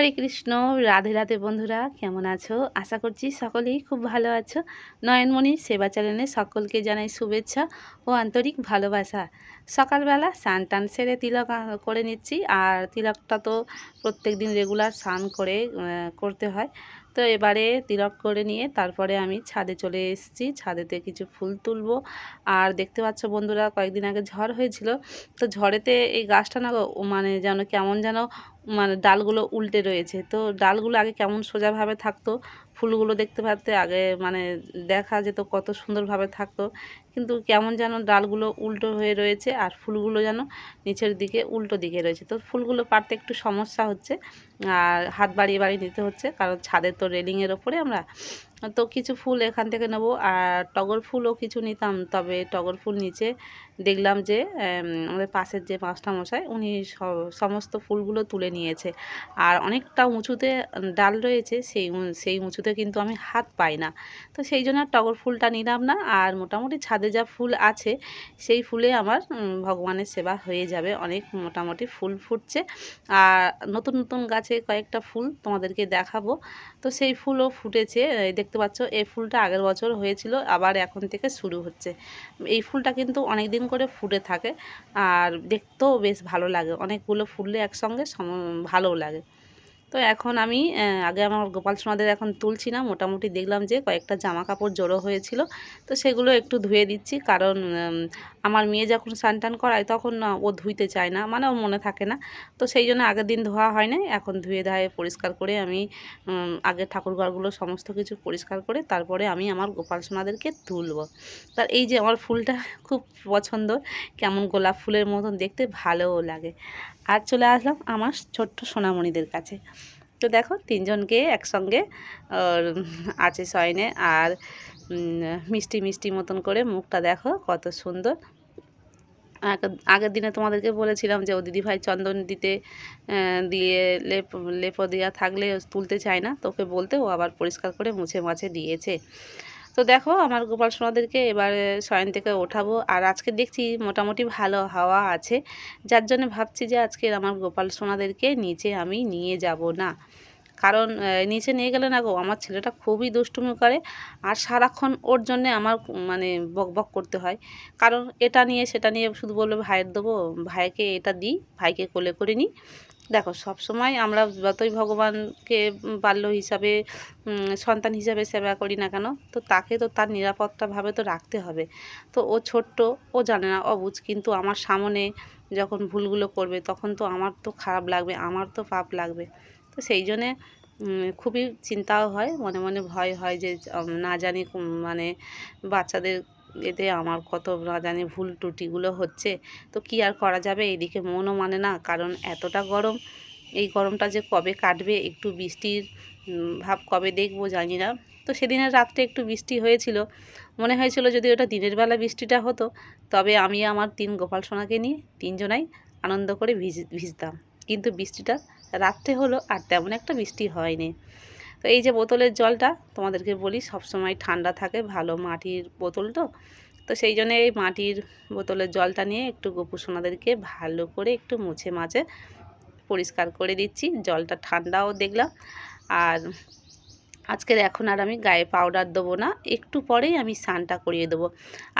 হরে কৃষ্ণ, রাধে রাধে বন্ধুরা, কেমন আছো? আশা করছি সকলেই খুব ভালো আছো। নয়নমণির সেবা চ্যানেলে সকলকে জানাই শুভেচ্ছা ও আন্তরিক ভালোবাসা। সকালবেলা স্নান টান সেরে তিলক করে নিচ্ছি। আর তিলকটা তো প্রত্যেক দিন রেগুলার স্নান করে করতে হয়। তো এবারে তিলক করে নিয়ে তারপরে আমি ছাদে চলে এসেছি। ছাদেতে কিছু ফুল তুলবো। আর দেখতে পাচ্ছ বন্ধুরা, কয়েকদিন আগে ঝড় হয়েছিল। তো ঝড়েতে এই গাছটা না মানে যেন কেমন যেন মানে ডালগুলো উল্টে রয়েছে। তো ডালগুলো আগে কেমন সোজাভাবে থাকতো ফুলগুলো দেখতে পারতে আগে মানে দেখা যেত কত সুন্দরভাবে থাকতো। কিন্তু কেমন যেন ডালগুলো উল্টো হয়ে রয়েছে আর ফুলগুলো যেন নিচের দিকে উল্টো দিকে রয়েছে। তো ফুলগুলো পারতে একটু সমস্যা হচ্ছে, আর হাত বাড়িয়ে বাড়িয়ে নিতে হচ্ছে। কারণ ছাদের তো রেলিংয়ের ওপরে আমরা তো কিছু ফুল এখান থেকে নেব। আর টগর ফুলও কিছু নিতাম, তবে টগর ফুল নিচে দেখলাম যে আমাদের পাশের যে মাস্টার মশাই, উনি সমস্ত ফুলগুলো তুলে নিয়েছে। আর অনেকটা উঁচুতে ডাল রয়েছে, সেই সেই উঁচুতে কিন্তু আমি হাত পাই না। তো সেই জন্য টগর ফুলটা নিলাম না, আর মোটামুটি ছাদে যা ফুল আছে, সেই ফুলে আমার ভগবানের সেবা হয়ে যাবে। অনেক মোটামুটি ফুল ফুটছে। আর নতুন নতুন গাছে কয়েকটা ফুল তোমাদেরকে দেখাবো। তো সেই ফুলও ফুটেছে দেখতে পাচ্ছ, এই ফুলটা আগের বছর হয়েছিল, আবার এখন থেকে শুরু হচ্ছে। এই ফুলটা কিন্তু অনেক দিন করে ফুটে থাকে, আর দেখতেও বেশ ভালো লাগে। অনেকগুলো ফুললে একসঙ্গে সম- ভালোও লাগে। তো এখন আমি আগে আমার গোপাল সোনাদের এখন তুলছি না মোটামুটি দেখলাম যে কয়েকটা জামা কাপড় জড়ো হয়েছিল। তো সেগুলো একটু ধুয়ে দিচ্ছি, কারণ আমার মেয়ে যখন স্নান করায় তখন ও ধুইতে চায় না মানে ও মনে থাকে না। তো সেই জন্য আগের দিন ধোয়া হয় না এখন ধুয়ে ধায়ে পরিষ্কার করে আমি আগে ঠাকুর ঘরগুলো সমস্ত কিছু পরিষ্কার করে তারপরে আমি আমার গোপাল সোনাদেরকে তুলবো। তার এই যে আমার ফুলটা খুব পছন্দ, কেমন গোলাপ ফুলের মতন দেখতে ভালোও লাগে। আর চলে আসলাম আমার ছোট্ট সোনামণিদের কাছে। তো দেখো তিনজনকে একসঙ্গে আছে সয়নে আর মিষ্টি মিষ্টি মতন করে মুখটা দেখো কত সুন্দর। আগ- আগের দিনে তোমাদেরকে বলেছিলাম যে, ও দিদিভাই চন্দন দিতে দিয়ে লেপ, লেপো দেওয়া থাকলে তুলতে চায় না। তোকে বলতে ও আবার পরিষ্কার করে মুছে মাছে দিয়েছে। তো দেখো আমার গোপাল সোনাদেরকে এবারে শয়ন থেকে ওঠাবো। আর আজকে দেখছি মোটামুটি ভালো হাওয়া আছে। যার জন্য ভাবছি যে আজকে আমার গোপাল সোনাদেরকে নিচে আমি নিয়ে যাব না। কারণ নিচে নিয়ে গেলে না গো, আমার ছেলেটা খুবই দুষ্টুমি করে। আর সারাক্ষণ ওর জন্যে আমার মানে বক বক করতে হয়। কারণ এটা নিয়ে সেটা নিয়ে শুধু বলবে ভাইয়ের দেবো, ভাইকে এটা দিই, ভাইকে কোলে করে নিই। দেখো সব সময় আমরা যতই ভগবানকে বাল্য হিসাবে সন্তান হিসাবে সেবা করি না কেন, তো তাকে তো তার নিরাপত্তাভাবে তো রাখতে হবে। তো ও ছোট্ট, ও জানে না, অবুঝ, কিন্তু আমার সামনে যখন ভুলগুলো করবে, তখন তো আমার তো খারাপ লাগবে, আমার তো পাপ লাগবে। তো সেই জন্যে খুবই চিন্তাও হয়, মনে মনে ভয় হয় যে না জানি মানে বাচ্চাদের এতে আমার কত না জানি ভুল ত্রুটিগুলো হচ্ছে। তো কি আর করা যাবে? এদিকে মনও মানে না, কারণ এতটা গরম, এই গরমটা যে কবে কাটবে? একটু বৃষ্টির ভাব কবে দেখব জানি না। তো সেদিনের রাত্রে একটু বৃষ্টি হয়েছিল। মনে হয়েছিল যদি ওটা দিনের বেলা বৃষ্টিটা হতো, তবে আমি আমার তিন গোপাল সোনাকে নিয়ে তিনজনাই আনন্দ করে ভিজ, ভিজতাম। কিন্তু বৃষ্টিটা রাত্রে হলো আর তেমন একটা বৃষ্টি হয়নি। তো এই যে বোতলের জলটা তোমাদেরকে বলি সব সময় ঠান্ডা থাকে, ভালো মাটির বোতল তো। তো সেই জন্য এই মাটির বোতলের জলটা নিয়ে একটু গোপু সোনাদেরকে ভালো করে একটু মুছে মাছে পরিষ্কার করে দিচ্ছি। জলটা ঠান্ডাও দেখলাম। আর আজকের এখন আর আমি গায়ে পাউডার দেবো না। একটু পরেই আমি স্নানটা করিয়ে দেবো।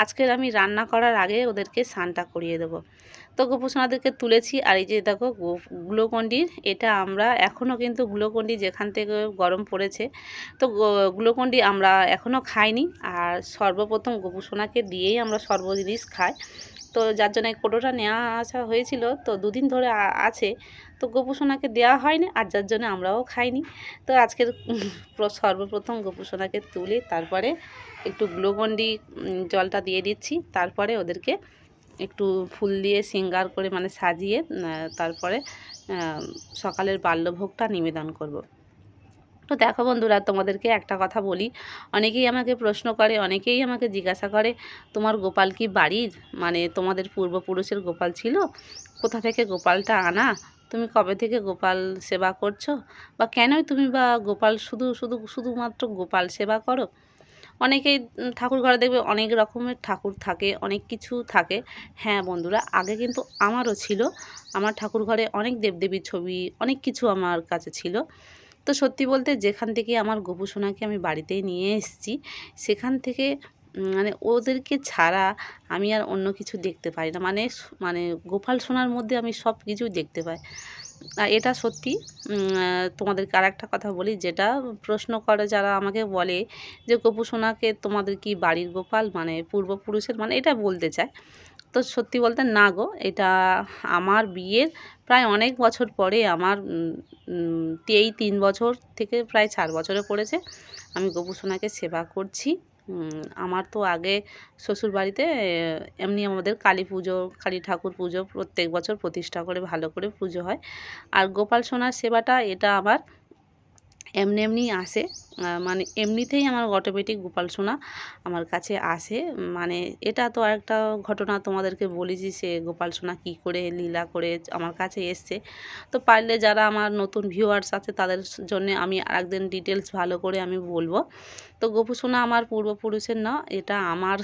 আজকের আমি রান্না করার আগে ওদেরকে স্নানটা করিয়ে দেবো। তো গোপুসোনাদেরকে তুলেছি আর এই যে দেখো গ্লুকন্ডির, এটা আমরা এখনও কিন্তু গ্লুকন্ডি যেখান থেকে গরম পড়েছে, তো গ্লুকন্ডি আমরা এখনও খাইনি। আর সর্বপ্রথম গোপুসোনাকে দিয়েই আমরা সর্ব জিনিস খাই। তো যার জন্য কোটোটা নেওয়া আসা হয়েছিল তো দুদিন ধরে আছে। তো গোপুসোনাকে দেওয়া হয়নি আর যার জন্য আমরাও খাইনি। তো আজকের সর্বপ্রথম গোপুসোনাকে তুলে তারপরে একটু গ্লুকন্ডি উম, জলটা দিয়ে দিচ্ছি। তারপরে ওদেরকে একটু ফুল দিয়ে সিঙ্গার করে মানে সাজিয়ে তারপরে সকালের বাল্যভোগটা নিবেদন করব। তো দেখো বন্ধুরা, তোমাদেরকে একটা কথা বলি। অনেকেই আমাকে প্রশ্ন করে, অনেকেই আমাকে জিজ্ঞাসা করে, তোমার গোপাল কি বাড়ির? মানে তোমাদের পূর্বপুরুষের গোপাল ছিল? কোথা থেকে গোপালটা আনা? তুমি কবে থেকে গোপাল সেবা করছ? বা কেনই তুমি বা গোপাল শুধু শুধু, শুধুমাত্র গোপাল সেবা করো? অনেকেই ঠাকুর ঘরে দেখবে অনেক রকমের ঠাকুর থাকে, অনেক কিছু থাকে। হ্যাঁ বন্ধুরা, আগে কিন্তু আমারও ছিল। আমার ঠাকুর ঘরে অনেক দেবদেবীর ছবি, অনেক কিছু আমার কাছে ছিল। তো সত্যি বলতে যেখান থেকে আমার গোপু সোনাকে আমি বাড়িতে নিয়ে এসেছি, সেখান থেকে মানে ওদেরকে ছাড়া আমি আর অন্য কিছু দেখতে পাই না। মানে মানে গোপাল সোনার মধ্যে আমি সব কিছু দেখতে পাই। আর এটা সত্যি তোমাদেরকে আর একটা কথা বলি, যেটা প্রশ্ন করে যারা আমাকে বলে যে, গোপু সোনাকে তোমাদের কি বাড়ির গোপাল? মানে পূর্বপুরুষের মানে এটা বলতে চায়। তো সত্যি বলতে না গো, এটা আমার বিয়ের প্রায় অনেক বছর পরে আমার এই তিন বছর থেকে প্রায় চার বছরে পড়েছে। আমি গোপু সোনাকে সেবা করছি। আমার তো আগে শ্বশুর বাড়িতে এমনি আমাদের কালী পুজো, কালী ঠাকুর পুজো প্রত্যেক বছর প্রতিষ্ঠা করে, ভালো করে পুজো হয়। আর গোপাল সোনার সেবাটা, এটা আবার এমনি এমনি আসে। মানে এমনিতেই আমার অটোমেটিক গোপাল সোনা আমার কাছে আসে। মানে এটা তো আরেকটা ঘটনা তোমাদেরকে বলেছি সে গোপাল সোনা কী করে লীলা করে আমার কাছে এসছে। তো পারলে যারা আমার নতুন ভিউয়ার্স আছে, তাদের জন্য আমি আরেকদিন ডিটেলস ভালো করে আমি বলব। তো গোপু সোনা আমার পূর্বপুরুষের না, এটা আমার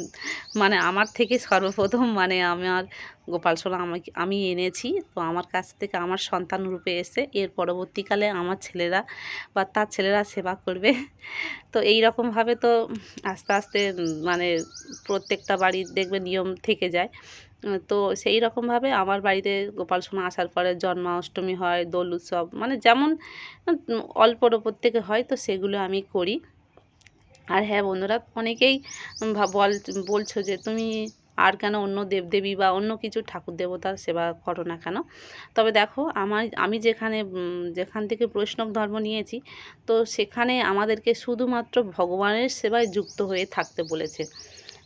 মানে আমার থেকে সর্বপ্রথম মানে আমার গোপাল সোনা আমাকে, আমি এনেছি। তো আমার কাছ থেকে আমার সন্তান রূপে এসে এর পরবর্তীকালে আমার ছেলেরা বা তার ছেলেরা সেবা করবে। তো এই রকমভাবে তো আস্তে আস্তে মানে প্রত্যেকটা বাড়ির দেখবে নিয়ম থেকে যায়। তো সেই রকমভাবে আমার বাড়িতে গোপাল সোনা আসার পরে জন্মাষ্টমী হয়, দোল উৎসব মানে যেমন অল্পর ওপর থেকে হয়, তো সেগুলো আমি করি। আর হ্যাঁ বন্ধুরা, অনেকেই বল, বলছো যে তুমি আর কেন অন্য দেবদেবী বা অন্য কিছু ঠাকুর দেবতার সেবা করো না কেন? তবে দেখো, আমার, আমি যেখানে যেখান থেকে বৈষ্ণব ধর্ম নিয়েছি, তো সেখানে আমাদেরকে শুধুমাত্র ভগবানের সেবায় যুক্ত হয়ে থাকতে বলেছে।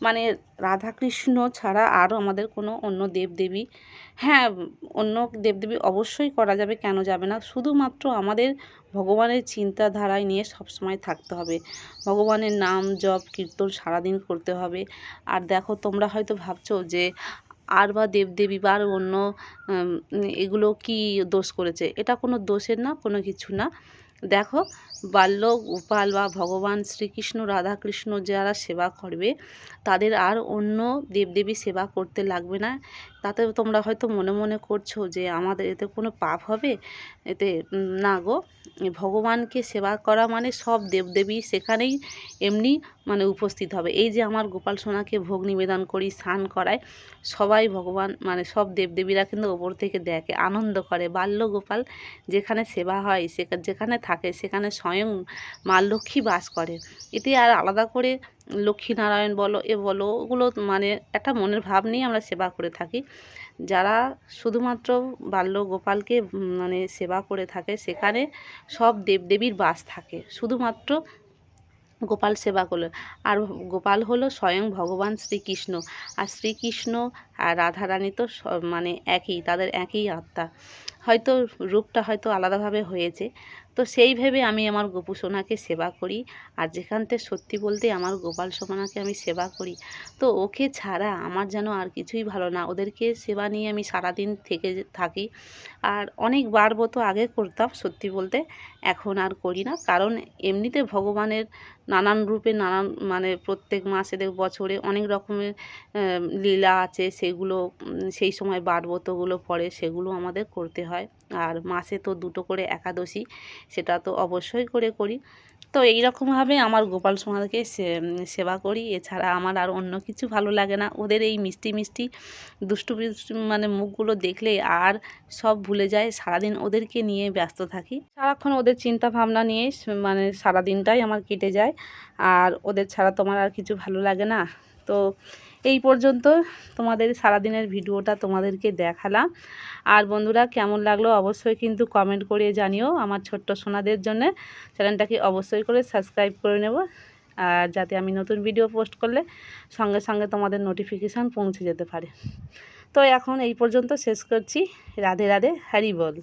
মানে রাধাকৃষ্ণ ছাড়া আরও আমাদের কোনো অন্য দেবদেবী হ্যাঁ অন্য দেবদেবী অবশ্যই করা যাবে, কেন যাবে না? শুধুমাত্র আমাদের ভগবানের চিন্তাধারায় নিয়ে সবসময় থাকতে হবে। ভগবানের নাম জপ, কীর্তন সারাদিন করতে হবে। আর দেখো, তোমরা হয়তো ভাবছ যে আর বা দেবদেবী বা আর অন্য এগুলো কি দোষ করেছে? এটা কোনো দোষের না, কোনো কিছু না। দেখো বাল্য গোপাল বা ভগবান শ্রীকৃষ্ণ, রাধাকৃষ্ণ যারা সেবা করবে, তাদের আর অন্য দেবদেবী সেবা করতে লাগবে না। তাতে তোমরা হয়তো মনে মনে করছ যে, আমাদের এতে কোনো পাপ হবে? এতে না গো। ভগবানকে সেবা করা মানে সব দেবদেবী সেখানেই এমনি মানে উপস্থিত হবে। এই যে আমার গোপাল সোনাকে ভোগ নিবেদন করি, স্নান করায়, সবাই ভগবান মানে সব দেবদেবীরা কিন্তু ওপর থেকে দেখে, আনন্দ করে। বাল্য গোপাল যেখানে সেবা হয় সেখানে যেখানে থাকে, সেখানে স্বয়ং মা লক্ষ্মী বাস করে। এতে আর আলাদা করে লক্ষ্মীনারায়ণ বলো, এ বলো, ওগুলো মানে একটা মনের ভাব নিয়ে আমরা সেবা করে থাকি। যারা শুধুমাত্র বাল্য গোপালকে মানে সেবা করে থাকে, সেখানে সব দেবদেবীর বাস থাকে। শুধুমাত্র গোপাল সেবা করল আর গোপাল হলো স্বয়ং ভগবান শ্রীকৃষ্ণ। আর শ্রীকৃষ্ণ আর রাধারানী তো মানে একই, তাদের একই আত্মা। হয়তো রূপটা হয়তো আলাদাভাবে হয়েছে। তো সেই ভেবে আমি আমার গোপু সোনাকে সেবা করি। আর যেখান থেকে সত্যি বলতে আমার গোপাল সোনাকে আমি সেবা করি, তো ওকে ছাড়া আমার যেন আর কিছুই ভালো না। ওদেরকে সেবা নিয়ে আমি সারাদিন থেকে থাকি। আর অনেক বারবো তো আগে করতাম সত্যি বলতে, এখন আর করি না। কারণ এমনিতে ভগবানের নানান রূপে নানান মানে প্রত্যেক মাসে দেখ বছরে অনেক রকমের লীলা আছে। সেগুলো সেই সময় বারবতগুলো পড়ে, সেগুলো আমাদের করতে হয়। আর মাসে তো দুটো করে একাদশী, সেটা তো অবশ্যই করে করি। তো এই রকমভাবে আমার গোপাল সোনাকে সেবা করি। এছাড়া আমার আর অন্য কিছু ভালো লাগে না। ওদের এই মিষ্টি মিষ্টি দুষ্টু মানে মুখগুলো দেখলে আর সব ভুলে যায়। সারাদিন ওদেরকে নিয়ে ব্যস্ত থাকি। সারাক্ষণ ওদের চিন্তা ভাবনা নিয়ে মানে সারাদিনটাই আমার কেটে যায়। আর ওদের ছাড়া তোমার আর কিছু ভালো লাগে না। তো এই পর্যন্ত তোমাদের সারাদিনের ভিডিওটা তোমাদেরকে দেখালাম। আর বন্ধুরা, কেমন লাগল অবশ্যই কিন্তু কমেন্ট করে জানিও আমার ছোট্ট সোনাদের জন্য। চ্যানেলটাকে অবশ্যই করে সাবস্ক্রাইব করে নেব। আর যাতে আমি নতুন ভিডিও পোস্ট করলে সঙ্গে সঙ্গে তোমাদের নোটিফিকেশান পৌঁছে যেতে পারে। তো এখন এই পর্যন্ত শেষ করছি। রাধে রাধে হ্যারি বল।